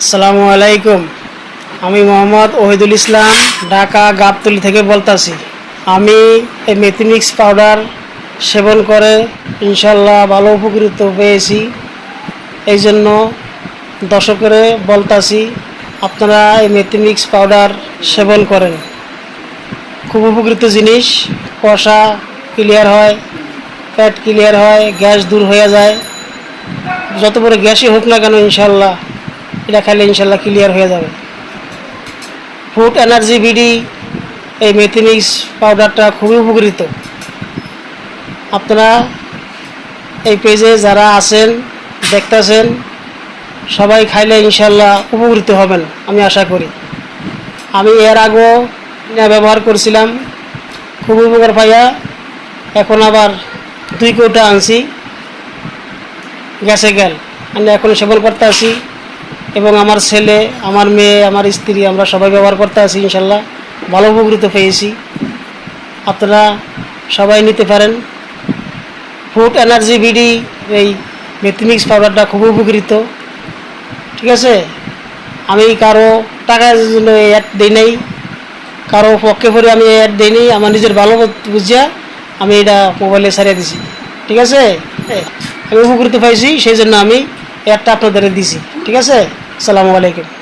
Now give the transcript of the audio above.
আসসালামু আলাইকুম। আমি মোহাম্মদ ওহিদুল ইসলাম, ঢাকা গাবতলি থেকে বলতাছি। আমি এই মেথিমিক্স পাউডার সেবন করে ইনশাল্লাহ ভালো উপকৃত পেয়েছি। এই জন্য দর্শকের বলতাছি, আপনারা এই মেথিমিক্স পাউডার সেবন করেন। খুব উপকৃত জিনিস কষা ক্লিয়ার হয়, পেট ক্লিয়ার হয়, গ্যাস দূর হয়ে যায়। যত বড় গ্যাসই হোক না কেন ইনশাল্লাহ এটা খাইলে ইনশাল্লাহ ক্লিয়ার হয়ে যাবে। ফুড এনার্জি বিডি এই মেথিমিক্স পাউডারটা খুবই উপকৃত। আপনারা এই পেজে যারা আছেন, দেখতেছেন, সবাই খাইলে ইনশাল্লাহ উপকৃত হবেন, আমি আশা করি। আমি এর আগেও ব্যবহার করছিলাম। খুব উপকার পাইয়া এখন আবার দুই কৌটা আনছি। গ্যাসে গেল। আমি এখন সেবন করতে আছি। এবং আমার ছেলে, আমার মেয়ে, আমার স্ত্রী আমরা সবাই ব্যবহার করতে আছি, ইনশাল্লাহ। ভালো উপকৃত পেয়েছি। আপনারা সবাই নিতে পারেন। ফুড এনার্জি বিডি, এই মেথিমিক্স পাউডারটা খুব উপকৃত। ঠিক আছে? আমি কারও টাকার জন্য অ্যাড দিই নাই। কারও পক্ষে পরে আমি অ্যাড দিই নাই। আমার নিজের ভালো বুঝিয়া আমি এটা মোবাইলে সারিয়ে দিছি। ঠিক আছে? আমি উপকৃত পাইছি, সেই জন্য আমি অ্যাডটা আপনাদের দিছি। ঠিক আছে? আসসালামু আলাইকুম